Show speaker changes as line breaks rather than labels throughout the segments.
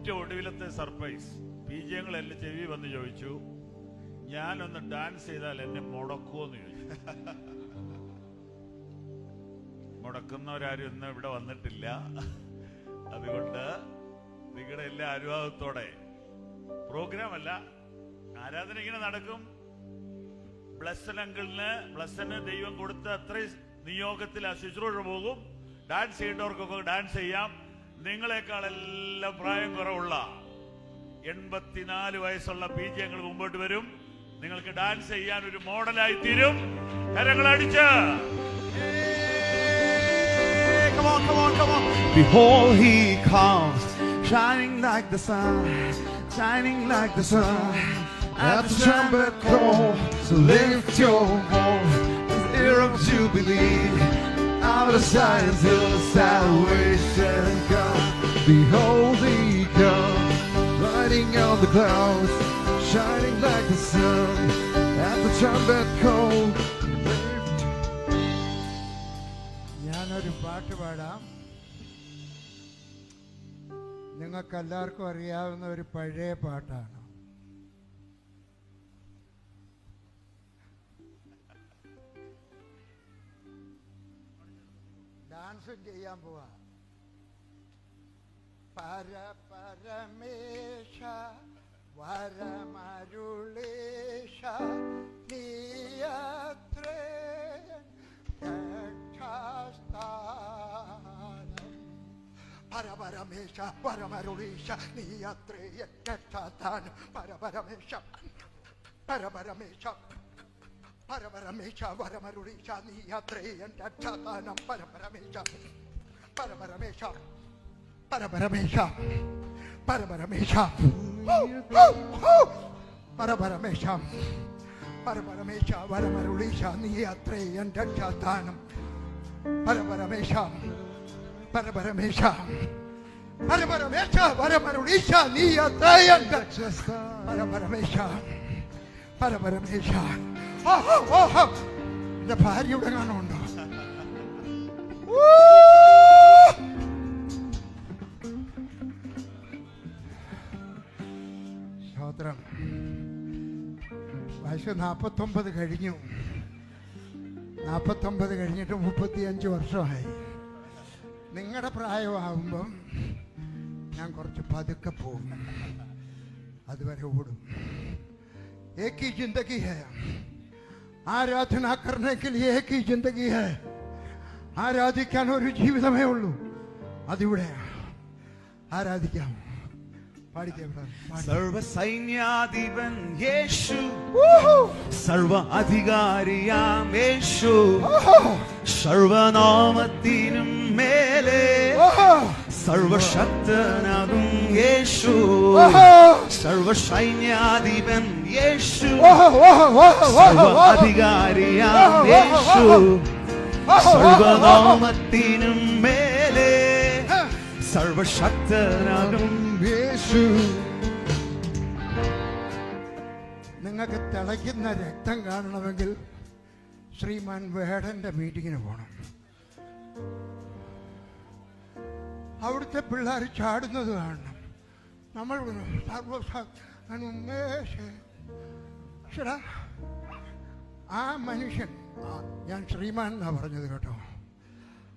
ഏറ്റവും ഒടുവിലത്തെ surprise. P ചെവി വന്ന് ചോദിച്ചു ഞാനൊന്ന് ഡാൻസ് ചെയ്താൽ എന്നെ മുടക്കുമോന്ന് ചോദിച്ചു. മുടക്കുന്നവരാരും ഇന്ന് ഇവിടെ വന്നിട്ടില്ല. അതുകൊണ്ട് നിങ്ങളുടെ എല്ലാ അനുവാദത്തോടെ പ്രോഗ്രാം അല്ല ആരാധന ഇങ്ങനെ നടക്കും. ബ്ലസ്സൻ അങ്കിളിന് ബ്ലസ്സന് ദൈവം കൊടുത്ത അത്രയും നിയോഗത്തിൽ ആ ശുശ്രൂഷ പോകും. ഡാൻസ് ചെയ്യേണ്ടവർക്കൊക്കെ ഡാൻസ് ചെയ്യാം. നിങ്ങളെക്കാളെല്ലാം പ്രായം കുറവുള്ള എൺപത്തിനാല് വയസ്സുള്ള പി ജി ഞങ്ങൾ മുമ്പോട്ട് വരും നിങ്ങൾക്ക് ഡാൻസ് ചെയ്യാൻ ഒരു മോഡലായി തീരും കരങ്ങളടിച്ച്
come on, come on, come on. Behold, he comes, shining like the sun, shining like the sun. At the trumpet call, so lift your
voice,
the ear of jubilee. Out of Zion's hill,
salvation comes. Behold, he comes, riding on the clouds, shining like the sun. At the trumpet call,
ഞാനൊരു പാട്ട് പാടാം നിങ്ങൾക്ക് എല്ലാവർക്കും അറിയാവുന്ന ഒരു പഴയ പാട്ടാണ് ഡാൻസും ചെയ്യാൻ പോവാ പര പരമേശ വരമരുളേശ നീയത്രേ രക്ഷാസ്ഥാനം പരപരമേശ പരമരുളീശ നീ അത്രേ രക്ഷാസ്ഥാനം പരപരമേശ പരപരമേശ പരപരമേശ വരമരുളീശ നീ അത്രേ രക്ഷാസ്ഥാനം പരപരമേശ പരപരമേശ para para mecha, para para mecha, para para mecha, para para mecha, para para ulisha. Niya tre and chatanam, para para mecha, para para mecha, para para mecha, para para ulisha. Niya tre and
chatanam, para
para mecha, para para mecha, oh oh oh oh, the party you are going on. Woo! വയസ്സ് നാൽപ്പത്തൊമ്പത് കഴിഞ്ഞു നാൽപ്പത്തൊമ്പത് കഴിഞ്ഞിട്ട് മുപ്പത്തിയഞ്ച് വർഷമായി നിങ്ങളുടെ പ്രായമാകുമ്പം ഞാൻ കുറച്ച് പതുക്കെ പോകും അതുവരെ ഓടും एक ही जिंदगी है ആരാധന करने के लिए एक ही जिंदगी है ആരാധിക്കാൻ ഒരു ജീവിതമേ ഉള്ളൂ അതിവിടെ ആരാധിക്കാം പാടിക്കാം പാടി
സർവസൈന്യാധിപൻ യേശു. സർവ അധികാരിയാം യേശു സർവനാമത്തിനും മേലെ സർവശക്തനാകും യേശു. സർവസൈന്യാധിപൻ യേശു. സർവ അധികാരിയാം യേശു സർവനാമത്തിനും മേലെ സർവശക്തനാകും
യേശു.
നിങ്ങൾക്ക് തിളയ്ക്കുന്ന രക്തം കാണണമെങ്കിൽ ശ്രീമാൻ വേടന്റെ മീറ്റിങ്ങിന് പോകണം. അവിടുത്തെ പിള്ളേർ ചാടുന്നത് കാണണം. നമ്മൾ ആ മനുഷ്യൻ ഞാൻ ശ്രീമാൻ എന്നാ പറഞ്ഞത് കേട്ടോ.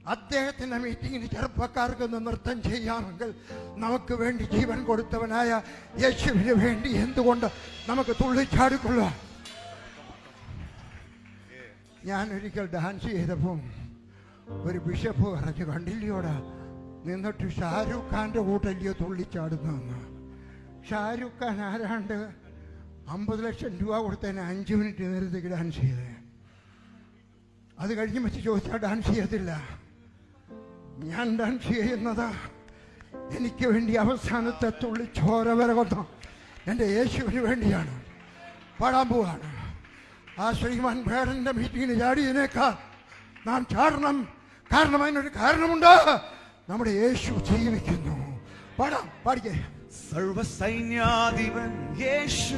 അദ്ദേഹത്തിന്റെ മീറ്റിങ്ങിന് ചെറുപ്പക്കാർക്കൊന്ന് നൃത്തം ചെയ്യാമെങ്കിൽ നമുക്ക് വേണ്ടി ജീവൻ കൊടുത്തവനായ യേശുവിന് വേണ്ടി എന്തുകൊണ്ട് നമുക്ക് തുള്ളിച്ചാടിക്കൊള്ളുക ഞാൻ ഒരിക്കൽ ഡാൻസ് ചെയ്തപ്പം ഒരു ബിഷപ്പ് പറഞ്ഞു കണ്ടില്ലയോടാ നിന്നിട്ട് ഷാരൂഖ് ഖാന്റെ കൂട്ടല്ലയോ തുള്ളിച്ചാടുന്നതെന്ന്? ഷാരൂഖ് ഖാൻ ആരാണ്ട് അമ്പത് ലക്ഷം രൂപ കൊടുത്തതിന് അഞ്ച് മിനിറ്റ് നേരത്തേക്ക് ഡാൻസ് ചെയ്തേ. അത് കഴിഞ്ഞ് വെച്ച് ചോദിച്ചാൽ ഡാൻസ് ചെയ്യത്തില്ല. ഞാൻ ഡാൻസ് ചെയ്യുന്നത്. എനിക്ക് വേണ്ടി അവസാനത്തെ തുള്ളി ചോര വരെ കൊന്ന. എന്റെ യേശുവിന് വേണ്ടിയാണ്. പാടാൻ പോവാണ്. ആ ശ്രീമാൻ ഭേടന്റെ മീറ്റിങ്ങിന് ചാടിയതിനേക്കാൾ നാം ചാടണം. കാരണം അതിനൊരു കാരണമുണ്ട്. നമ്മുടെ യേശു ജീവിക്കുന്നു. പാടാം പാടിക്കേ.
സർവസൈന്യാധിപൻ യേശു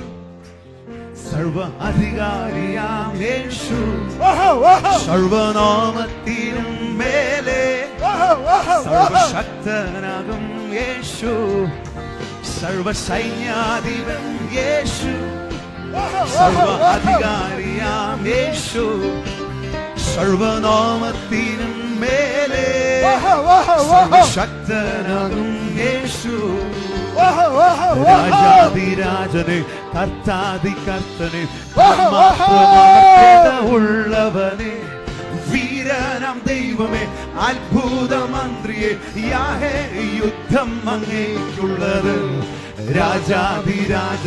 സർവ അധികാരിയാം യേശു. ഓഹോ സർവശക്തനാകും യേശു. സർവസൈന്യാധിപൻ യേശു. സർവ അധികാരിയാം യേശു. സർവനാമത്തിനും മേലെ സർവശക്തനാകും യേശു. രാജാതിരാജനെ കർത്താതി കർത്തനെ ഉള്ളവനെ വീരനാം ദൈവമേ അത്ഭുത മന്ത്രിയെ യാഹേ യുദ്ധം അങ്ങേക്കുള്ളത്. രാജാതിരാജ